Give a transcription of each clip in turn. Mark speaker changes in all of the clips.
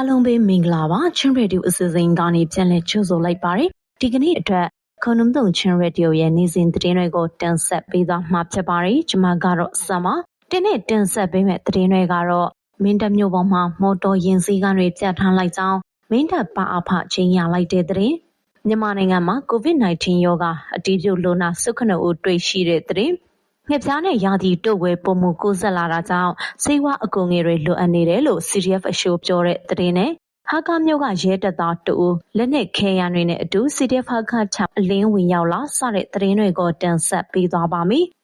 Speaker 1: အားလုံးပဲမင်္ဂလာပါချင်းရေဒီယိုအစီအစဉ်ကနေပြန်လည်ကြိုဆိုလိုက်ပါတယ်ဒီကနေ့အတွက်ခုံနုံတုံချင်းရေဒီယိုရဲ့နေ့စဉ်သတင်းတွေကိုတင်ဆက်ပေးသွားမှာဖြစ်ပါတယ်ကျွန်မကတော့ဆမ်ပါဒီနေ့တင်ဆက်ပေးမယ့်သတင်းတွေကတော့မင်းတပ်မြို့ပေါ်မှာမော်တော်ယာဉ်စီးကားတွေပြတ်ထန်းလိုက်ကြောင်းမင်းတပ်ပါအဖချင်းရလိုက်တဲ့သတင်းမြန်မာနိုင်ငံမှာ COVID-19 ရောဂါအတည်ပြုလူနာ19ဦးတွေ့ရှိတဲ့သတင်း ငှက်ပြားနဲ့ရာသီတုပ်ဝဲပုံမှုကိုဆက်လာတာကြောင့်စေဝါအကူငယ်တွေလိုအပ်နေတယ်လို့ CDF အရှိုးပြောတဲ့သတင်းနဲ့ဟာကာမြို့ကရဲတပ်သားတူလက်နက်ခဲယမ်းတွေနဲ့အတူ CDF ဟာကာထအလင်းဝင်ရောက်လာစတဲ့သတင်းတွေကိုတင်ဆက်ပေးသွားပါမယ်။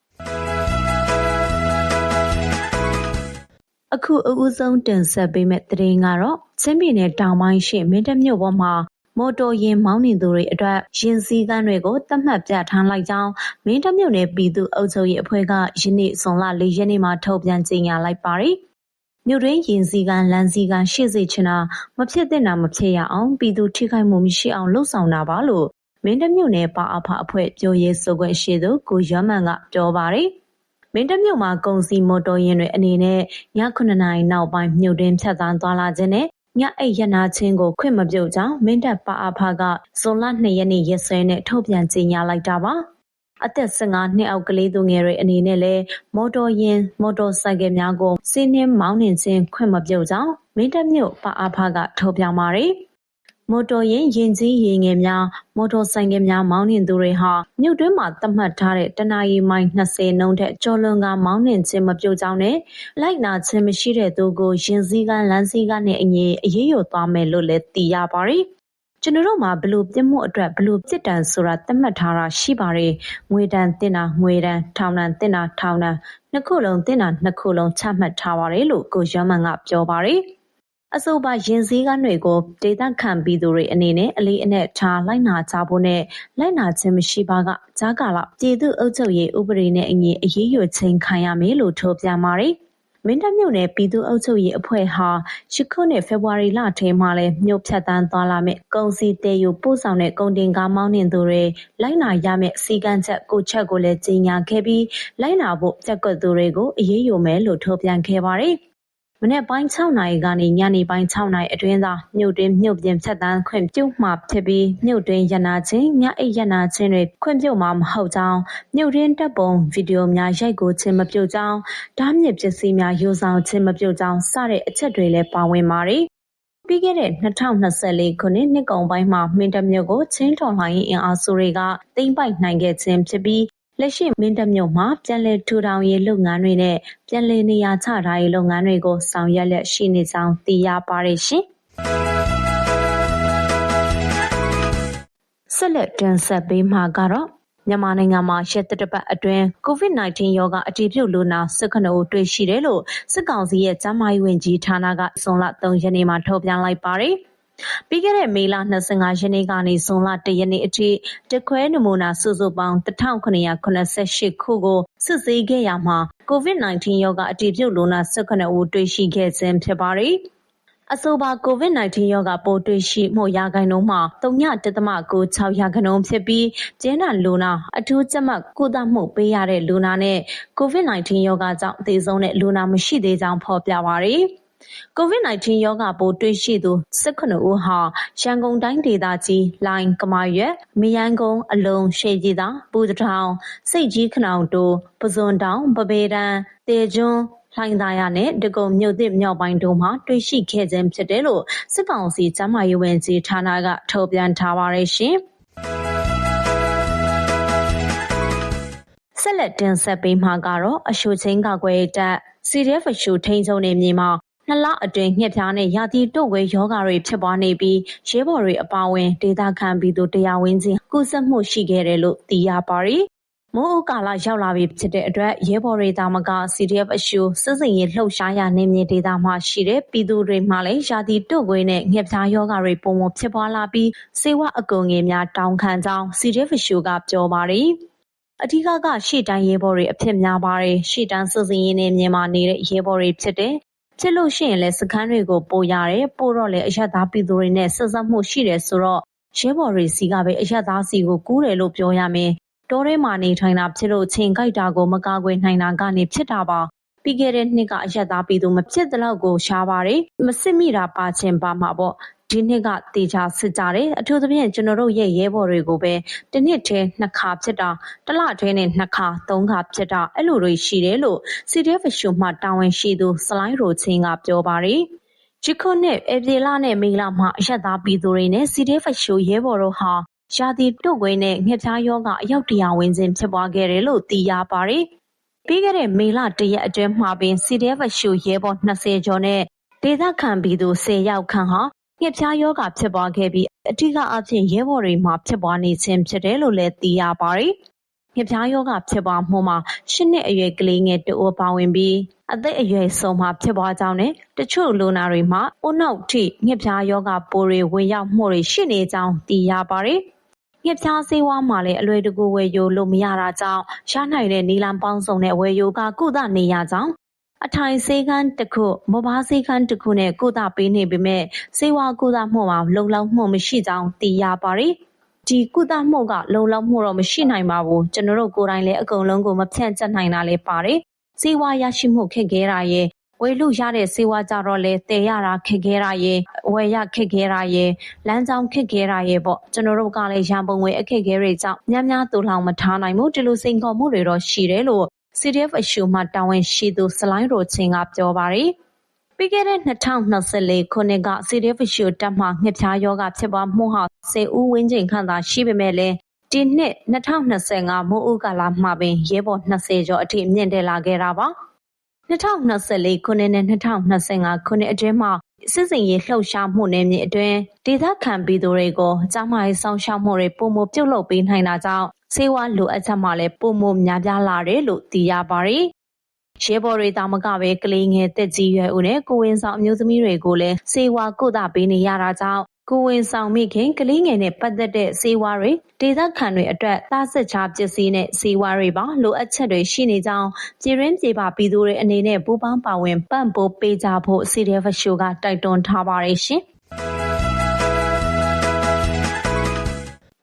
Speaker 1: အခုအဦးဆုံးတင်ဆက်ပေးမယ့်သတင်းကတော့ချင်းပြည်နယ်တောင်ပိုင်းရှိမင်းတပ်မြို့ပေါ်မှာ မော်တော်ယာဉ်မောင်းနေသူတွေအတွက်ယာဉ်စည်းကမ်းတွေကိုသတ်မှတ်ပြဌာန်းလိုက်ကြောင်းမင်းတပ်မြို့နယ်ပြည်သူ့အုပ်ချုပ်ရေးအဖွဲ့ကယနေ့ဇွန်လ၄ရက်နေ့မှာထုတ်ပြန်ကြေညာလိုက်ပါတယ်။မြို့တွင်းယာဉ်စည်းကမ်း၊လမ်းစည်းကမ်းရှိစေချင်တာ၊မဖြစ်သင့်တာမဖြစ်ရအောင်ပြည်သူထိခိုက်မှုမရှိအောင်လုပ်ဆောင်တာပါလို့မင်းတပ်မြို့နယ်ပအဖအဖွဲ့ပြောရေးဆိုခွင့်ရှိသူကိုရွမ်းမန်ကပြောပါတယ်။မင်းတပ်မြို့မှာကုန်စည်မော်တော်ယာဉ်တွေအနေနဲ့ည၇နာရီနောက်ပိုင်းမြို့တွင်းဖြတ်သန်းသွားလာခြင်းနဲ့ ညအိပ်ရပ်နားခြင်းကိုခွင့်မပြုကြောင်းမင်းတပ်ပအဖကဇွန်လ၂ရက်နေ့ရက်စွဲနဲ့ထုတ်ပြန်ကြေညာလိုက်တာပါ။အသက်၁၅နှစ်အောက်ကလေးသူငယ်တွေအနေနဲ့လည်းမော်တော်ယာဉ်၊မော်တော်ဆိုင်ကယ်များကိုစီးနင်းမောင်းနှင်ခြင်းခွင့်မပြုကြောင်းမင်းတပ်မြို့ပအဖကထုတ်ပြန်ပါတယ်။ မော်တော်ယာဉ်၊ယာဉ်ကြီးယာဉ်ငယ်များ၊မော်တော်ဆိုင်ကယ်များမောင်းနှင်သူတွေဟာမြို့တွင်းမှာသတ်မှတ်ထားတဲ့တနာရီမိုင်၂၀နှုန်းထက်ကျော်လွန်ကာမောင်းနှင်ခြင်းမပြုကြောင်းနဲ့လိုက်နာခြင်းမရှိတဲ့သူကိုယာဉ်စည်းကမ်း၊လမ်းစည်းကမ်းနဲ့အညီအရေးယူသွားမယ်လို့လည်းသိရပါတယ်။ကျနော်တို့မှာဘယ်လိုပြစ်မှုအတွက်ဘယ်လိုပြစ်ဒဏ်ဆိုတာသတ်မှတ်ထားတာရှိပါတယ်။ငွေဒဏ်သင့်တာငွေဒဏ်၊ထောင်ဒဏ်သင့်တာထောင်ဒဏ်၊နှစ်ခုလုံးသင့်တာနှစ်ခုလုံးချမှတ်ထားပါတယ်လို့ကိုရွမ်းမန်ကပြောပါတယ် အဆိုပါယာဉ်စည်းကမ်းတွေကိုဒေသခံပြည်သူတွေအနေနဲ့အလေးအနက်ထားလိုက်နာကြဖို့နဲ့လိုက်နာခြင်းမရှိပါကကြားကာလပြည်သူ့အုပ်ချုပ်ရေးဥပဒေနဲ့အညီအရေးယူခြင်းခံရမယ်လို့ထုတ်ပြန်ပါတယ်။မင်းတပ်မြို့နယ်ပြည်သူ့အုပ်ချုပ်ရေးအဖွဲ့ဟာယခုနှစ်ဖေဖော်ဝါရီလထဲမှာလည်းမြို့ဖြတ်တန်းသွားလာမယ့်ကုန်စည်သယ်ယူပို့ဆောင်တဲ့ကုန်တင်ကားမောင်းနှင်သူတွေလိုက်နာရမယ့်စည်းကမ်းချက်၉ချက်ကိုလည်းကြေညာခဲ့ပြီးလိုက်နာဖို့ပျက်ကွက်သူတွေကိုအရေးယူမယ်လို့ထုတ်ပြန်ခဲ့ပါတယ် မနက်ပိုင်း ၆ နာရီကနေ ညနေပိုင်း ၆ နာရီအတွင်းသာ မြို့တွင်း မြို့ပြင် ဖြတ်သန်းခွင့်ပြုမှာဖြစ်ပြီး မြို့တွင်းရပ်နားခြင်း၊ညအိပ်ရပ်နားခြင်းတွေ ခွင့်ပြုမှာမဟုတ်ကြောင်း၊မြို့တွင်းဓာတ်ပုံ၊ဗီဒီယိုများ ရိုက်ကူးခြင်း မပြုကြောင်း၊တားမြစ်ပစ္စည်းများ ယူဆောင်ခြင်း မပြုကြောင်း စတဲ့အချက်တွေလည်း ပါဝင်ပါတယ်။ပြီးခဲ့တဲ့ ၂၀၂၄ ခုနှစ် နှစ်ကုန်ပိုင်းမှာ မင်းတပ်မြို့ကို ချင်းတော်လှန်ရေး အင်အားစုတွေက သိမ်းပိုက်နိုင်ခဲ့ခြင်းဖြစ်ပြီး လက်ရှိမင်းတပ်မြို့မှာပြန်လည်ထူထောင်ရေးလုပ်ငန်းတွေနဲ့ပြန်လည်နေရာချထားရေးလုပ်ငန်းတွေကိုဆောင်ရွက်လျက်ရှိနေကြောင်းသိရပါတယ်ရှင်။ဆက်လက်တင်ဆက်ပေးမှာကတော့မြန်မာနိုင်ငံမှာရက်သတ္တပတ်အတွင်း COVID-19 ရောဂါအတည်ပြုလူနာ၁၇ဦးတွေ့ရှိတယ်လို့စစ်ကောင်စီရဲ့ကျန်းမာရေးဝန်ကြီးဌာနကဇွန်လ၃ရက်နေ့မှာထုတ်ပြန်လိုက်ပါတယ်။ ပြီးခဲ့တဲ့မေလ25ရက်နေ့ကနေဇွန်လ1ရက်နေ့အထိတခွဲနမူနာစုစုပေါင်း1988ခုကိုစစ်ဆေးခဲ့ရမှာ COVID-19 ရောဂါအတည်ပြုလူနာ18ဦးတွေ့ရှိခဲ့ခြင်းဖြစ်ပါတယ်။အဆိုပါ COVID-19 ရောဂါပိုးတွေ့ရှိမှုရာခိုင်နှုန်းမှာ3.96ရာခိုင်နှုန်းဖြစ်ပြီးကျင်းထန်လူနာအထူးကြက်မှတ်ကုသမှုပေးရတဲ့လူနာနဲ့ COVID-19 ရောဂါကြောင့်သေဆုံးတဲ့လူနာမရှိသေးကြောင်းဖော်ပြပါတယ်။ COVID-19 ရောဂါပိုးတွေ့ရှိသူ ၁၇ ဦးဟာ ရန်ကုန်တိုင်းဒေသကြီး၊လှိုင်၊ကမာရွတ်၊မရမ်းကုန်း၊အလုံ၊ရွှေပြည်သာ၊ဗိုလ်တထောင်၊ဆိပ်ကြီးခနောင်တို၊ပုဇွန်တောင်၊ပန်းပဲတန်း၊သဲကျွန်း၊လှိုင်သာယာနဲ့ ဒဂုံမြို့သစ်မြောက်ပိုင်းတို့မှာ တွေ့ရှိခဲ့ခြင်းဖြစ်တယ်လို့ စစ်ကောင်စီ ကျန်းမာရေးဝန်ကြီးဌာနက ထုတ်ပြန်ထားပါတယ်ရှင်။ဆက်လက်တင်ဆက်ပေးမှာကတော့ အရှိုချင်းကာကွယ်တပ် CDF အရှိုထိန်ချုံနေမြေမှာ နှစ်လအတွင်းငှက်ဖျားနဲ့ရာသီတုပ်ကွေးရောဂါတွေဖြစ်ပွားနေပြီးရဲဘော်တွေအပါအဝင်ဒေသခံပြည်သူတရာဝန်းကျင်ကူးစက်မှုရှိခဲ့တယ်လို့သိရပါတယ်။မိုးအုပ်ကာလရောက်လာပြီဖြစ်တဲ့အတွက်ရဲဘော်တွေသာမက CDF အရှိုစစ်စင်ရေးလှုပ်ရှားရာနေမြေဒေသမှာရှိတဲ့ပြည်သူတွေမှလည်းရာသီတုပ်ကွေးနဲ့ငှက်ဖျားရောဂါတွေပုံမဖြစ်ပွားလာပြီးစေဝအကုံငယ်များတောင်းခံကြောင်း CDF အရှိုကပြောပါတယ်။အဓိကကရှေ့တန်းရဲဘော်တွေအဖြစ်များပါတယ်ရှေ့တန်းစစ်စင်ရေးနဲ့မြန်မာနေတဲ့ရဲဘော်တွေဖြစ်တဲ့ ဖြစ်လို့ရှိရင်လည်းစခန်းတွေကိုပို့ရတယ်ပို့တော့လည်းအရက်သားပြည်သူတွေနဲ့ဆက်စပ်မှုရှိတယ်ဆိုတော့ရဲဘော်တွေစီကပဲအရက်သားစီကိုကူးတယ်လို့ပြောရမယ်တောထဲမှာနေထိုင်တာဖြစ်လို့ချိန်ကြိုက်တာကိုမကာကွယ်နိုင်တာကနေဖြစ်တာပါပြီးခဲ့တဲ့နှစ်ကအရက်သားပြည်သူမဖြစ်တဲ့လောက်ကိုရှားပါတယ်မစစ်မိတာပါချင်းပါမှာပေါ့ ဒီနှစ်ကတေချာစစ်ကြတယ် အထူးသဖြင့် ကျွန်တော်တို့ရဲ့ ရဲဘော်တွေကိုပဲတစ်နှစ်တည်း နှစ်ခါဖြစ်တာတစ်လတည်းနဲ့ နှစ်ခါ သုံးခါဖြစ်တာ အဲ့လိုတွေရှိတယ်လို့ CDF ရှုမှတာဝန်ရှိသူစလိုင်းရိုချင်းကပြောပါတယ်ဒီခုနှစ် ဧပြီလနဲ့ မေလမှာ အရက်သားပြည်သူတွေနဲ့ CDF ရှုရဲဘော်တို့ဟာ ရာသီတုတ်ကွေးနဲ့ ငှက်ဖျားယောဂအယောက်တရာဝန်းကျင် ဖြစ်ပွားခဲ့တယ်လို့ သိရပါတယ်။ပြီးခဲ့တဲ့ မေလတရက်အတွင်းမှာပင် CDF ရှုရဲဘော်20ကျော်နဲ့ ဒေသခံပြည်သူ10ယောက်ခန့်ဟာ ငှက်ဖျားယောဂဖြစ်ပွားခဲ့ပြီးအထူးအဖြင့်ရဲဘော်တွေမှာဖြစ်ပွားနေခြင်းဖြစ်တယ်လို့လည်းသိရပါတယ်။ငှက်ဖျားယောဂဖြစ်ပွားမှုမှာ၈နှစ်အရွယ်ကလေးငယ်တအိုးပါဝင်ပြီးအသက်အရွယ်ဆုံးမှာဖြစ်ပွားကြောင်းနဲ့တချို့လူနာတွေမှာအုံနောက်ထိငှက်ဖျားယောဂပိုးတွေဝင်ရောက်မှုတွေရှိနေကြောင်းသိရပါတယ်။ငှက်ဖျားဆေးဝါးမှာလည်းအလွယ်တကူဝယ်ယူလို့မရတာကြောင့်ရနိုင်တဲ့နီလန်ပေါင်းစုံနဲ့ဝယ်ယူကကုသနေရကြောင်း အထိုင်ဆေးကန်းတစ်ခုမောဘာဆေးကန်းတစ်ခုနဲ့ကုသပေးနေပေမဲ့ဆေးဝါးကုသမှုမှာလုံလောက်မှုမရှိကြောင်းသိရပါတယ်။ဒီကုသမှုကလုံလောက်မှုတော့မရှိနိုင်ပါဘူးကျွန်တော်တို့ကိုယ်တိုင်လည်းအကုန်လုံးကိုမဖြန့်ကျက်နိုင်တာလည်းပါတယ်စေဝါရရှိမှုခက်ခဲတာရဲ့ဝယ်လို့ရတဲ့စေဝါကြတော့လေတည်ရတာခက်ခဲတာရဲ့ဝယ်ရခက်ခဲတာရဲ့လမ်းကြောင်းခက်ခဲတာရဲ့ပေါ့ကျွန်တော်တို့ကလည်းရန်ပုံငွေအခက်ခဲတွေကြောင့်များများတူလောင်မထားနိုင်ဘူးဒီလိုစိန်ခေါ်မှုတွေတော့ရှိတယ်လို့ CDF အရှုမှတာဝန်ရှိသူစလိုင်းရိုချင်းကပြောပါတယ်ပြီးခဲ့တဲ့2024ခုနှစ်က CDF ရှုတက်မှငှက်ဖျားယောဂဖြစ်ပွားမှုဟာ10ဦးဝန်းကျင်ခန့်သာရှိပေမဲ့လည်းဒီနှစ်2025မိုးဦးကာလမှာပင်ရဲဘော်20ကျော်အထိမြင့်တက်လာခဲ့တာပါ2024ခုနှစ်နဲ့2025ခုနှစ်အတွင်းမှာ စစ်စင်ရေးလှုပ်ရှားမှုနယ်မြေအတွင်းဒေသခံပြည်သူတွေကိုကြားမရေးဆောင်ရှောက်မှုတွေပုံမပြုတ်လုပေးနိုင်တာကြောင့်စေဝါလိုအပ်ချက်မှလည်းပုံမများပြားလာတယ်လို့သိရပါတယ်ရဲဘော်တွေတာမကပဲကလေးငယ်တက်ကြီးရွယ်ဦးနဲ့ကိုဝင်ဆောင်အမျိုးသမီးတွေကိုလည်းစေဝါကုသပေးနေရတာကြောင့် ကိုဝင်ဆောင်မိခင်ကလေးငယ်နဲ့ပတ်သက်တဲ့စေဝါတွေဒေသခံတွေအတွက်သားစစ်ချပစ္စည်းနဲ့စေဝါတွေပါလိုအပ်ချက်တွေရှိနေကြောင်းပြည်ရင်းပြည်ပပြည်သူတွေအနေနဲ့ပူးပေါင်းပါဝင်ပံ့ပိုးပေးကြဖို့ CDF ရှိုးကတိုက်တွန်းထားပါတယ်ရှင်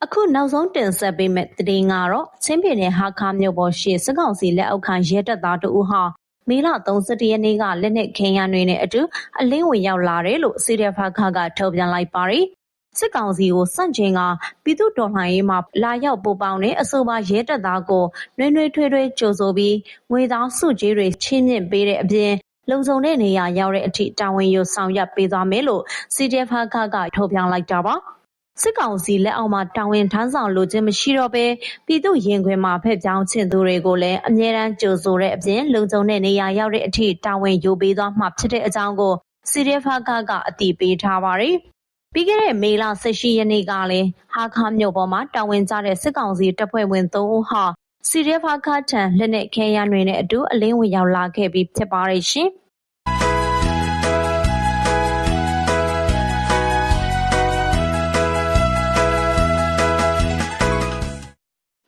Speaker 1: အခုနောက်ဆုံးတင်ဆက်ပေးမယ့်သတင်းကတော့ချင်းပြည်နယ်ဟာခါမြို့ပေါ်ရှိစကောက်စီလက်အောက်ခံရဲတပ်သားတို့ဟာ မေလ31ရက်နေ့ကလက်နက်ခဲယမ်းတွေနဲ့အတူအလင်းဝင်ရောက်လာတယ်လို့စီရဖခကထုတ်ပြန်လိုက်ပါတယ်။စစ်ကောင်စီကိုစန့်ကျင်ကပြည်သူတော်လှန်ရေးမှာလာရောက်ပူပေါင်းတဲ့အဆိုပါရဲတပ်သားကိုနှွေးနှွေးထွေးထွေးကြိုဆိုပြီးငွေသားစုကြီးတွေချင်းမြင့်ပေးတဲ့အပြင်လုံခြုံတဲ့နေရာရောက်တဲ့အထိတာဝန်ယူဆောင်ရွက်ပေးသွားမယ်လို့ CDF ခကထုတ်ပြန်လိုက်တာပါ။ စစ်ကောင်စီလက်အောက်မှာတာဝန်ထမ်းဆောင်လိုခြင်းမရှိတော့ဘဲပြည်သူရင်ခွင်မှာဖက်ပြောင်းချင်သူတွေကိုလည်းအမြဲတမ်းကြိုဆိုတဲ့အပြင်လုံခြုံတဲ့နေရာရောက်တဲ့အထိတာဝန်ယူပေးသွားမှာဖြစ်တဲ့အကြောင်းကိုစီရီဖာကကအတည်ပြုထားပါတယ်။ပြီးခဲ့တဲ့မေလ18ရက်နေ့ကလည်းဟာခါမြို့ပေါ်မှာတာဝန်ကျတဲ့စစ်ကောင်စီတပ်ဖွဲ့ဝင်3ဦးဟာစီရီဖာကထံလက်နက်ခဲယမ်းတွေနဲ့အတူအလင်းဝင်ရောက်လာခဲ့ပြီးဖြစ်ပါတယ်ရှင်။